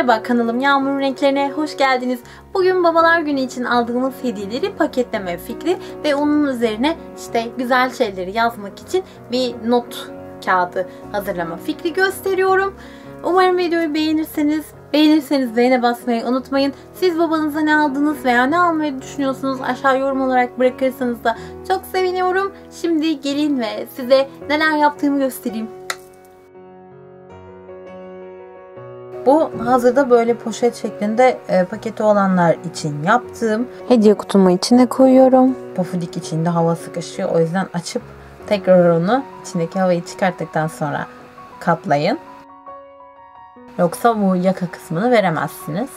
Merhaba kanalım Yağmur'un renklerine hoş geldiniz. Bugün babalar günü için aldığımız hediyeleri paketleme fikri ve onun üzerine işte güzel şeyleri yazmak için bir not kağıdı hazırlama fikri gösteriyorum. Umarım videoyu beğenirseniz Beğenirseniz beğene basmayı unutmayın. Siz babanıza ne aldınız veya ne almayı düşünüyorsunuz aşağı yorum olarak bırakırsanız da çok seviniyorum. Şimdi gelin ve size neler yaptığımı göstereyim. Bu hazırda böyle poşet şeklinde e, paketi olanlar için yaptığım. Hediye kutumu içine koyuyorum. Pofudik içinde hava sıkışıyor. O yüzden açıp tekrar onu içindeki havayı çıkarttıktan sonra katlayın. Yoksa bu yaka kısmını veremezsiniz.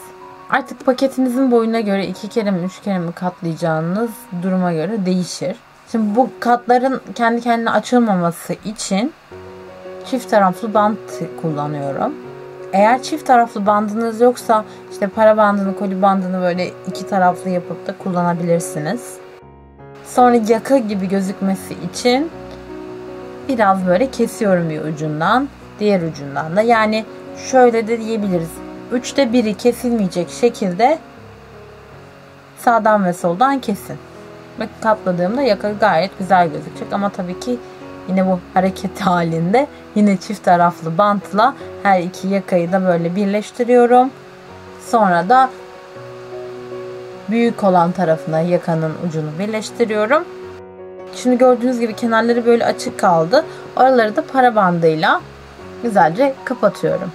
Artık paketinizin boyuna göre iki kere mi üç kere mi katlayacağınız duruma göre değişir. Şimdi bu katların kendi kendine açılmaması için çift taraflı bant kullanıyorum. Eğer çift taraflı bandınız yoksa işte para bandını, koli bandını böyle iki taraflı yapıp da kullanabilirsiniz. Sonra yaka gibi gözükmesi için biraz böyle kesiyorum bir ucundan, diğer ucundan da. Yani şöyle de diyebiliriz. Üçte biri kesilmeyecek şekilde sağdan ve soldan kesin. Ve katladığımda yaka gayet güzel gözükecek ama tabii ki yine bu hareket halinde yine çift taraflı bantla her iki yakayı da böyle birleştiriyorum. Sonra da büyük olan tarafına yakanın ucunu birleştiriyorum. Şimdi gördüğünüz gibi kenarları böyle açık kaldı. Oraları da para bandıyla güzelce kapatıyorum.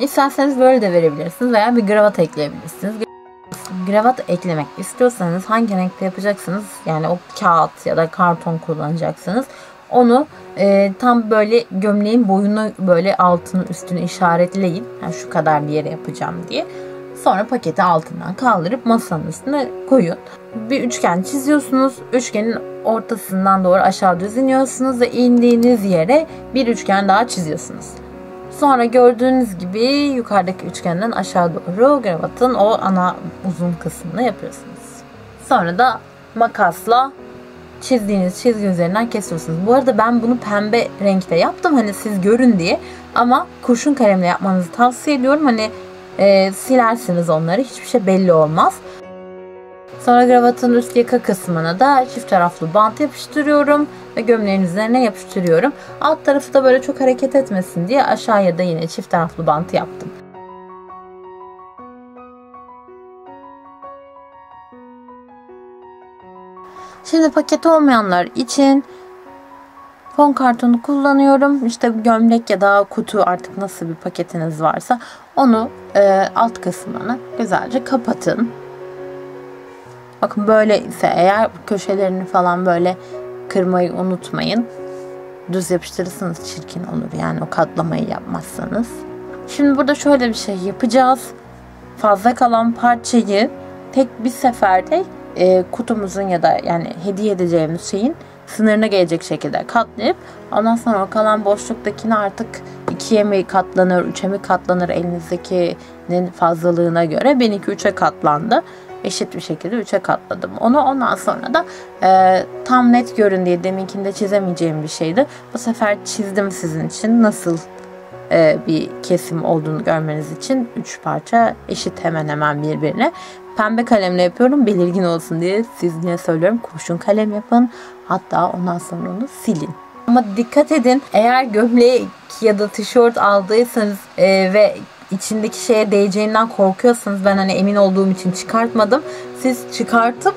İsterseniz böyle de verebilirsiniz veya bir gravat ekleyebilirsiniz. Gravat eklemek istiyorsanız hangi renkte yapacaksınız yani o kağıt ya da karton kullanacaksınız. Onu e, tam böyle gömleğin boyunu böyle altını üstünü işaretleyin. Yani şu kadar bir yere yapacağım diye. Sonra paketi altından kaldırıp masanın üstüne koyun. Bir üçgen çiziyorsunuz. Üçgenin ortasından doğru aşağı düz iniyorsunuz ve indiğiniz yere bir üçgen daha çiziyorsunuz. Sonra gördüğünüz gibi yukarıdaki üçgenden aşağı doğru gravatın o ana uzun kısmını yapıyorsunuz. Sonra da makasla çizdiğiniz çizgi üzerinden kesiyorsunuz. Bu arada ben bunu pembe renkte yaptım hani siz görün diye. Ama kurşun kalemle yapmanızı tavsiye ediyorum. Hani e, silersiniz onları hiçbir şey belli olmaz. Sonra gravatın üst yaka kısmına da çift taraflı bant yapıştırıyorum ve gömleğin üzerine yapıştırıyorum. Alt tarafı da böyle çok hareket etmesin diye aşağıya da yine çift taraflı bant yaptım. Şimdi paket olmayanlar için fon kartonu kullanıyorum. İşte gömlek ya da kutu artık nasıl bir paketiniz varsa onu e, alt kısmını güzelce kapatın. Bakın böyle ise eğer köşelerini falan böyle kırmayı unutmayın. Düz yapıştırırsanız çirkin olur yani o katlamayı yapmazsanız. Şimdi burada şöyle bir şey yapacağız. Fazla kalan parçayı tek bir seferde e, kutumuzun ya da yani hediye edeceğimiz şeyin sınırına gelecek şekilde katlayıp ondan sonra o kalan boşluktakini artık ikiye mi katlanır, üçe mi katlanır elinizdekinin fazlalığına göre. Benimki üçe katlandı eşit bir şekilde 3'e katladım onu. Ondan sonra da e, tam net görün diye deminkinde çizemeyeceğim bir şeydi. Bu sefer çizdim sizin için nasıl e, bir kesim olduğunu görmeniz için 3 parça eşit hemen hemen birbirine. Pembe kalemle yapıyorum belirgin olsun diye sizinle söylüyorum. Kurşun kalem yapın. Hatta ondan sonra onu silin. Ama dikkat edin eğer gömlek ya da tişört aldıysanız e, ve içindeki şeye değeceğinden korkuyorsanız ben hani emin olduğum için çıkartmadım. Siz çıkartıp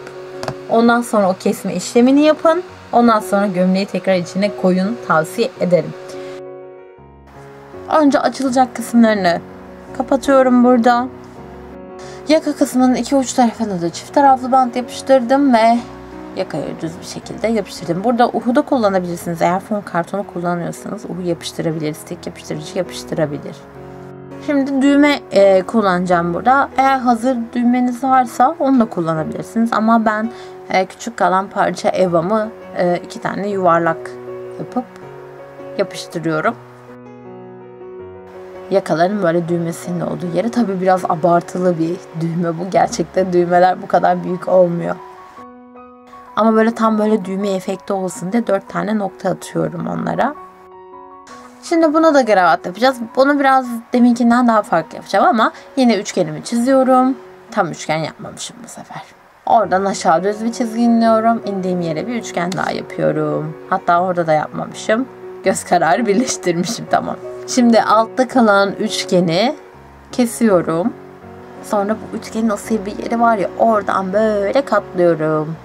ondan sonra o kesme işlemini yapın. Ondan sonra gömleği tekrar içine koyun tavsiye ederim. Önce açılacak kısımlarını kapatıyorum burada. Yaka kısmının iki uç tarafına da çift taraflı bant yapıştırdım ve yakaya düz bir şekilde yapıştırdım. Burada uhu da kullanabilirsiniz. Eğer fon kartonu kullanıyorsanız uhu yapıştırabilir. Stick yapıştırıcı yapıştırabilir. Şimdi düğme e, kullanacağım burada. Eğer hazır düğmeniz varsa onu da kullanabilirsiniz. Ama ben e, küçük kalan parça evamı e, iki tane yuvarlak yapıp yapıştırıyorum. Yakaların böyle düğmesinin olduğu yere tabi biraz abartılı bir düğme bu. Gerçekten düğmeler bu kadar büyük olmuyor. Ama böyle tam böyle düğme efekti olsun diye dört tane nokta atıyorum onlara. Şimdi buna da gravat yapacağız. Bunu biraz deminkinden daha farklı yapacağım ama yine üçgenimi çiziyorum. Tam üçgen yapmamışım bu sefer. Oradan aşağı düz bir çizgi iniyorum. İndiğim yere bir üçgen daha yapıyorum. Hatta orada da yapmamışım. Göz kararı birleştirmişim tamam. Şimdi altta kalan üçgeni kesiyorum. Sonra bu üçgenin o sivri yeri var ya oradan böyle katlıyorum.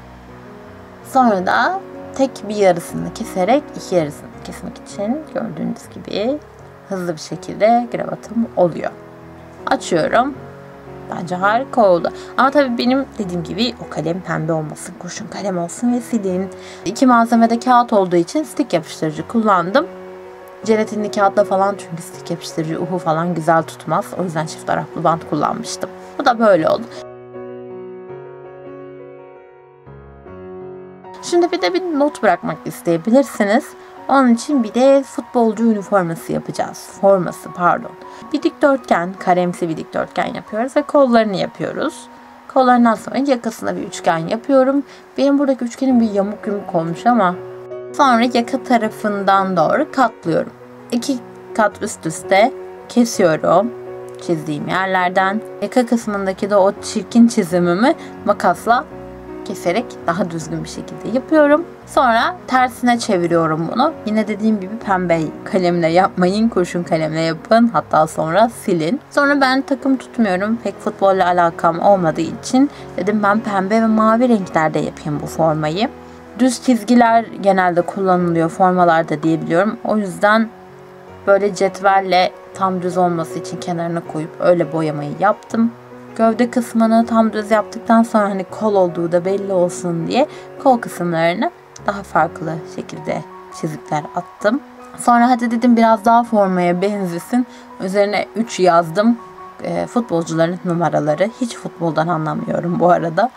Sonra da tek bir yarısını keserek iki yarısını kesmek için gördüğünüz gibi hızlı bir şekilde gravatım oluyor. Açıyorum. Bence harika oldu. Ama tabii benim dediğim gibi o kalem pembe olmasın, kurşun kalem olsun ve silin. İki malzemede kağıt olduğu için stik yapıştırıcı kullandım. Jelatinli kağıtla falan çünkü stik yapıştırıcı uhu falan güzel tutmaz. O yüzden çift taraflı bant kullanmıştım. Bu da böyle oldu. Şimdi bir de bir not bırakmak isteyebilirsiniz. Onun için bir de futbolcu üniforması yapacağız. Forması pardon. Bir dikdörtgen, karemsi bir dikdörtgen yapıyoruz ve kollarını yapıyoruz. Kollarından sonra yakasına bir üçgen yapıyorum. Benim buradaki üçgenim bir yamuk yumuk olmuş ama sonra yaka tarafından doğru katlıyorum. İki kat üst üste kesiyorum çizdiğim yerlerden. Yaka kısmındaki de o çirkin çizimimi makasla keserek daha düzgün bir şekilde yapıyorum. Sonra tersine çeviriyorum bunu. Yine dediğim gibi pembe kalemle yapmayın, kurşun kalemle yapın. Hatta sonra silin. Sonra ben takım tutmuyorum. Pek futbolla alakam olmadığı için dedim ben pembe ve mavi renklerde yapayım bu formayı. Düz çizgiler genelde kullanılıyor formalarda diyebiliyorum. O yüzden böyle cetvelle tam düz olması için kenarına koyup öyle boyamayı yaptım. Gövde kısmını tam düz yaptıktan sonra hani kol olduğu da belli olsun diye kol kısımlarını daha farklı şekilde çizikler attım. Sonra hadi dedim biraz daha formaya benzesin. Üzerine 3 yazdım. E, futbolcuların numaraları. Hiç futboldan anlamıyorum bu arada.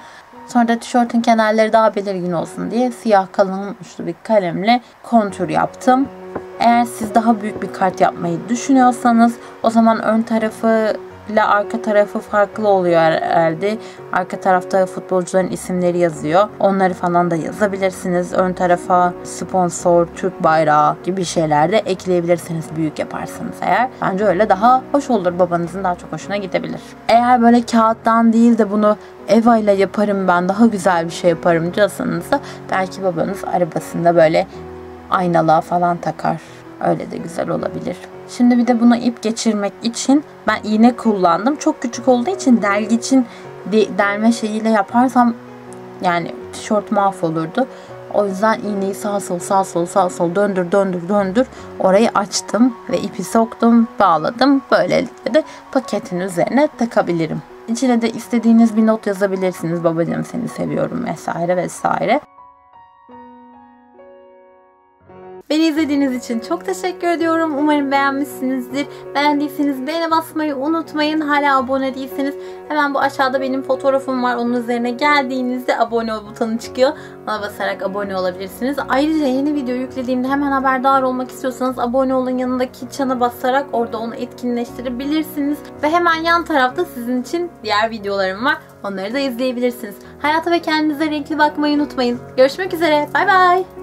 Sonra da tişörtün kenarları daha belirgin olsun diye siyah kalın uçlu bir kalemle kontür yaptım. Eğer siz daha büyük bir kart yapmayı düşünüyorsanız o zaman ön tarafı ile arka tarafı farklı oluyor herhalde. Arka tarafta futbolcuların isimleri yazıyor. Onları falan da yazabilirsiniz. Ön tarafa sponsor, Türk bayrağı gibi şeyler de ekleyebilirsiniz büyük yaparsanız eğer. Bence öyle daha hoş olur. Babanızın daha çok hoşuna gidebilir. Eğer böyle kağıttan değil de bunu Eva ile yaparım ben daha güzel bir şey yaparım diyorsanız da belki babanız arabasında böyle aynalığa falan takar. Öyle de güzel olabilir. Şimdi bir de buna ip geçirmek için ben iğne kullandım. Çok küçük olduğu için dergi için de, delme şeyiyle yaparsam yani tişört mahvolurdu. O yüzden iğneyi sağ sol sağ sol sağ sol döndür döndür döndür orayı açtım ve ipi soktum bağladım. Böylelikle de paketin üzerine takabilirim. İçine de istediğiniz bir not yazabilirsiniz. Babacığım seni seviyorum vesaire vesaire. Beni izlediğiniz için çok teşekkür ediyorum. Umarım beğenmişsinizdir. Beğendiyseniz beğene basmayı unutmayın. Hala abone değilseniz hemen bu aşağıda benim fotoğrafım var. Onun üzerine geldiğinizde abone ol butonu çıkıyor. Ona basarak abone olabilirsiniz. Ayrıca yeni video yüklediğimde hemen haberdar olmak istiyorsanız abone olun yanındaki çana basarak orada onu etkinleştirebilirsiniz. Ve hemen yan tarafta sizin için diğer videolarım var. Onları da izleyebilirsiniz. Hayata ve kendinize renkli bakmayı unutmayın. Görüşmek üzere. Bay bay.